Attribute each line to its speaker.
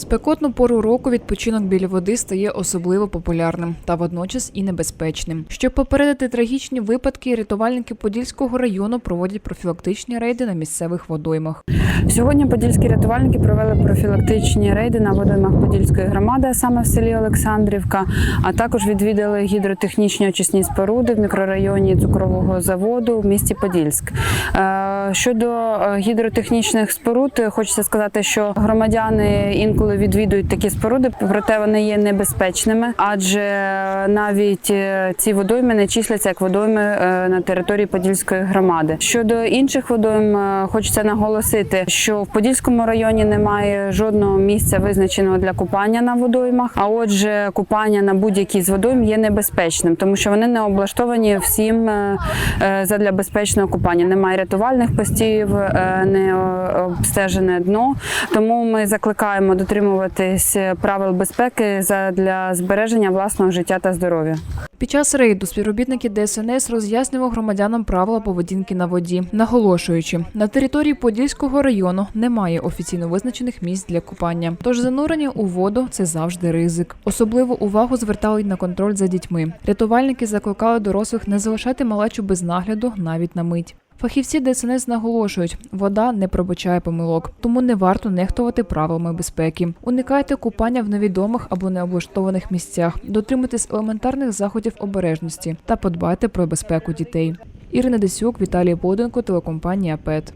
Speaker 1: Спекотну пору року відпочинок біля води стає особливо популярним та водночас і небезпечним. Щоб попередити трагічні випадки, рятувальники Подільського району проводять профілактичні рейди на місцевих водоймах.
Speaker 2: Сьогодні подільські рятувальники провели профілактичні рейди на водоймах Подільської громади, а саме в селі Олександрівка, а також відвідали гідротехнічні очисні споруди в мікрорайоні цукрового заводу в місті Подільськ. Щодо е, гідротехнічних споруд, е, хочеться сказати, що громадяни інколи відвідують такі споруди, проте вони є небезпечними, адже навіть е, ці водойми не числяться як водойми на території Подільської громади. Щодо інших водойм, хочеться наголосити, що в Подільському районі немає жодного місця визначеного для купання на водоймах. А отже, купання на будь-якій з водойм є небезпечним, тому що вони не облаштовані всім задля безпечного купання. Немає рятувальних постів, е, не обстежене дно. Тому ми закликаємо дотримуватись правил безпеки для збереження власного життя та здоров'я.
Speaker 1: Під час рейду співробітники ДСНС роз'яснювали громадянам правила поведінки на воді, наголошуючи, на території Подільського району немає офіційно визначених місць для купання. Тож занурення у воду це завжди ризик. Особливу увагу звертали на контроль за дітьми. Рятувальники закликали дорослих не залишати малечу без нагляду навіть на мить. Фахівці ДСНС наголошують, вода не пробачає помилок, тому не варто нехтувати правилами безпеки. Уникайте купання в невідомих або необлаштованих місцях, дотримуйтесь елементарних заходів обережності та подбайте про безпеку дітей. Ірина Десюк, Віталій Боденко, телекомпанія ПЕТ.